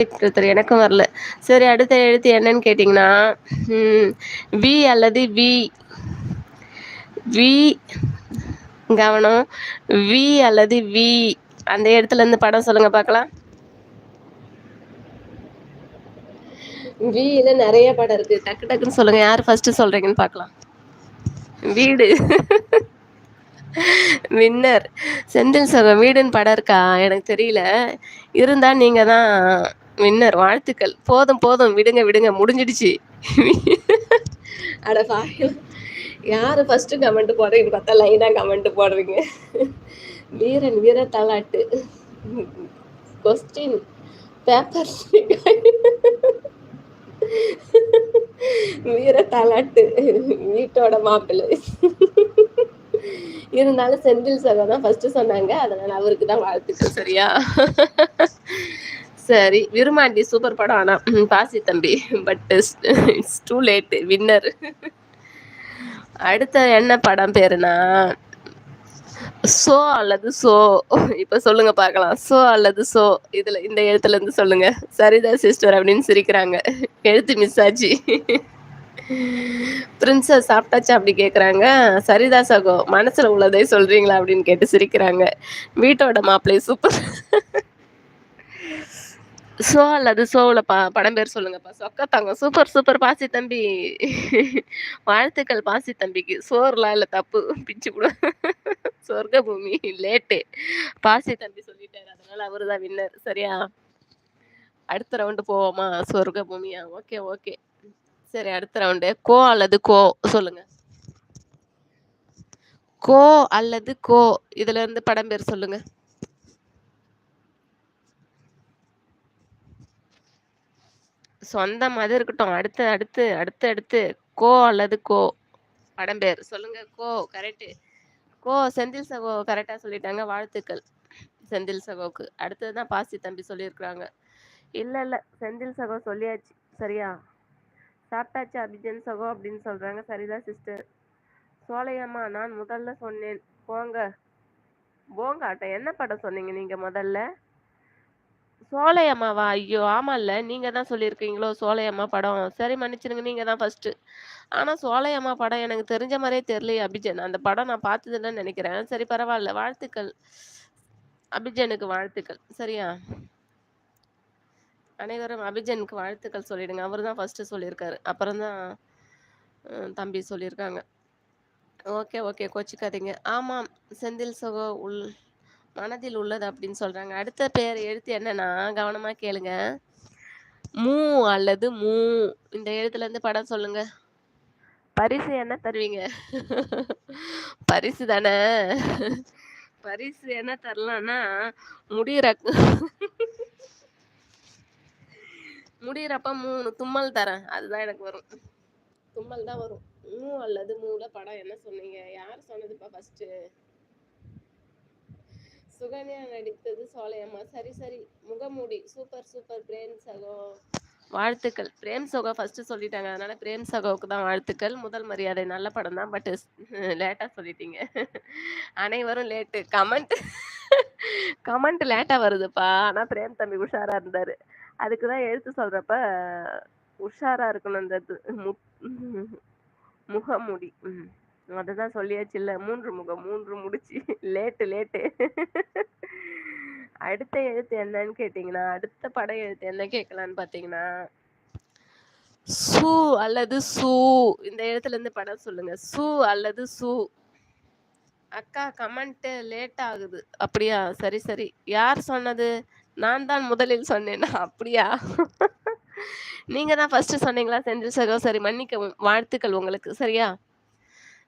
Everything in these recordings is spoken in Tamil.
ஒருத்தர் எனக்கும் வரல. சரி அடுத்த எழுத்து என்னன்னு கேட்டிங்கன்னா வி அல்லது வி வி கவனம் வி அல்லது வி அந்த இடத்துல இருந்து படம் சொல்லுங்க பார்க்கலாம். வீல நிறைய படம் இருக்கு. டக்கு டக்குன்னு சொல்லுங்க யார் ஃபர்ஸ்ட் சொல்றீங்கன்னு பார்க்கலாம். வீடு. வின்னர். செந்தில் சொல்ற வீடுன்னு படம் இருக்கா? எனக்கு தெரியல. இருந்தா நீங்க தான் வின்னர் வாழ்த்துக்கள். போதும் போதும். விடுங்க விடுங்க. முடிஞ்சிடுச்சு. அட பாக்கலாம் யார் ஃபர்ஸ்ட் கமெண்ட் போடுறீங்க பார்த்தா லைனாக கமெண்ட் போடுறீங்க. வீரன் வீர தலாட்டு கொஸ்டின் பேப்பர் வீர தாலாட்டு வீட்டோட மாப்பிள்ளை. இருந்தாலும் செந்தில் சகோ தான் ஃபர்ஸ்ட் சொன்னாங்க. அதனால அவருக்கு தான் வாழ்த்துக்கள் சரியா? சரி விருமாண்டி சூப்பர் படம். ஆனால் பாசி தம்பி. But it's too late winner அடுத்த என்ன படம் பேருனா சோ அல்லது சோ இப்ப சொல்லுங்க பார்க்கலாம். சோ அல்லது சோ இதுல இந்த எழுத்துல இருந்து சொல்லுங்க. சரிதா சிஸ்டர் அப்படின்னு சிரிக்கிறாங்க. எழுத்து மிஸ் ஆச்சு பிரின்சஸ் சாப்பிட்டாச்சா அப்படி கேட்குறாங்க சரிதா சகோ மனசுல உள்ளதை சொல்றீங்களா அப்படின்னு கேட்டு சிரிக்கிறாங்க. வீட்டோட மாப்பிள்ளை சூப்பர் சோ அல்லது சோவில் பா படம் பேர் சொல்லுங்கப்பா. சொக்க தங்கம். Super super. பாசி தம்பி. வாழ்த்துக்கள் பாசி தம்பிக்கு. சோறுலாம் இல்லை தப்பு? பிச்சு கூட. சொர்க்க பூமி லேட்டு. பாசி தம்பி சொல்லிட்டாரு. அதனால அவரு தான் வின்னர் சரியா? அடுத்த ரவுண்டு போவோமா? சொர்க்க பூமியா ஓகே ஓகே. சரி அடுத்த ரவுண்டு கோ அல்லது கோ? சொல்லுங்க. கோ அல்லது கோ? இதுல இருந்து படம் பேர் சொல்லுங்க. சொந்தம் அது இருக்கட்டும். அடுத்து அடுத்து அடுத்து அடுத்து. கோ அல்லது கோ. படம் பேர். சொல்லுங்க. கோ கரெக்டு கோ செந்தில் சகோ கரெக்டாக சொல்லிட்டாங்க. வாழ்த்துக்கள். செந்தில் சகோவுக்கு அடுத்தது தான் பாசி தம்பி சொல்லியிருக்கிறாங்க. இல்லை இல்லை. செந்தில் சகோ சொல்லியாச்சு. சரியா? சாப்பிட்டாச்சு அபிஜன் சகோ அப்படின்னு சொல்கிறாங்க சரிதான் சிஸ்டர். சோலையம்மா நான் முதல்ல சொன்னேன். போங்க. போங்க ஆட்டம் என்ன படம் சொன்னீங்க நீங்கள் முதல்ல? சோலையம்மாவா? ஐயோ! ஆமால்ல. நீங்க தான் சொல்லியிருக்கீங்களோ? சோலையம்மா படம். சரி மன்னிச்சிடுங்க நீங்க தான் ஃபர்ஸ்ட் ஆனா சோலையம்மா படம் எனக்கு தெரிஞ்ச மாதிரியே தெரியலையே அபிஜன். அந்த படம் நான் பார்த்ததில்லன்னு நினைக்கிறேன். சரி பரவாயில்ல வாழ்த்துக்கள். அபிஜனுக்கு வாழ்த்துக்கள். சரியா? அனைவரும் அபிஜனுக்கு வாழ்த்துக்கள் சொல்லிடுங்க. அவர் தான் ஃபர்ஸ்ட் சொல்லியிருக்காரு. அப்புறம் தான் தம்பி சொல்லியிருக்காங்க. Okay okay. கோச்சிக்காதீங்க. ஆமாம். செந்தில் சகோ உள் மனதில் உள்ளது அப்படின்னு சொல்றாங்க. அடுத்த பேர் எழுத்து என்னன்னா கவனமா கேளுங்க. மூ அல்லது மூ. இந்த எழுத்துல இருந்து படம் சொல்லுங்க. பரிசு என்ன தருவீங்க? பரிசு தானே? பரிசு என்ன தரலாம்னா முடியிற முடியிறப்ப மூணு தும்மல் தரேன். அதுதான் எனக்கு வரும். தும்மல் தான் வரும். மூ அல்லது மூல படம் என்ன சொன்னீங்க? யார் சொன்னதுப்பா ஃபர்ஸ்ட் சுகன்யா நடித்தது சோலையம்மா. சரி சரி. முகமூடி. Super super. பிரேம் சகோ. வாழ்த்துக்கள். பிரேம் சகோ ஃபர்ஸ்ட் சொல்லிட்டாங்க. அதனால பிரேம் சகோவுக்கு தான் வாழ்த்துக்கள். முதல் மரியாதை. நல்ல படம் தான். பட் லேட்டாக சொல்லிட்டீங்க. அனைவரும் லேட்டு. கமெண்ட் கமெண்ட் லேட்டாக வருதுப்பா. ஆனால் பிரேம் தம்பி உஷாராக இருந்தார். அதுக்கு தான் எழுத்து சொல்கிறப்ப உஷாராக இருக்கணும் இந்த முகமுடி முகமூடி. ம். அதுதான் சொல்லியாச்சு இல்ல மூன்று முகம் மூன்று முடிச்சு. Late late. அடுத்த எழுத்து என்னன்னு கேட்டீங்கன்னா அடுத்த பட எழுத்து என்ன கேட்கலான்னு பாத்தீங்கன்னா சு அல்லது சு. இந்த எழுத்துல இருந்து படம் சொல்லுங்க. சு அல்லது சு. அக்கா கமெண்ட் லேட் ஆகுது. அப்படியா? சரி சரி. யார் சொன்னது? நான் தான் முதலில் சொன்னேன்னா அப்படியா? நீங்க தான் ஃபர்ஸ்ட் சொன்னீங்களா? செந்தில் சகோ சரி மன்னிக்கவும். வாழ்த்துக்கள் உங்களுக்கு. சரியா?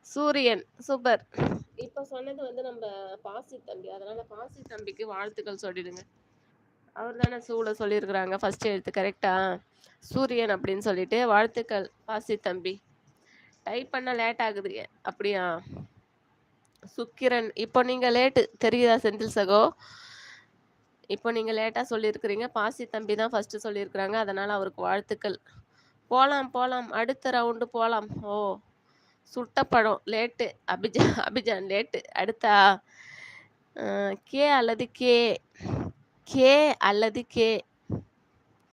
சூரியன். சூப்பர். இப்ப சொன்னது வந்து நம்ம பாசி தம்பி. அதனால பாசி தம்பிக்கு வாழ்த்துக்கள் சொல்லிடுங்க. அவர் தானே சூட சொல்லியிருக்கிறாங்க. ஃபர்ஸ்ட் எழுத்து கரெக்டா சூரியன் அப்படின்னு சொல்லிட்டு வாழ்த்துக்கள் பாசி தம்பி. டைப் பண்ண லேட் ஆகுது. அப்படியா? சுக்கிரன் இப்போ நீங்க லேட்டு தெரியுதா செந்தில் சகோ? இப்போ நீங்க லேட்டா சொல்லியிருக்கிறீங்க. பாசி தம்பி தான் ஃபர்ஸ்ட் சொல்லியிருக்கிறாங்க. அதனால அவருக்கு வாழ்த்துக்கள். போலாம் போலாம். அடுத்த ரவுண்டு போலாம். ஓ. சுட்ட லேட்டு. அபிஜான் அபிஜான் லேட்டு. அடுத்தா கே அல்லது கே கே அல்லது கே.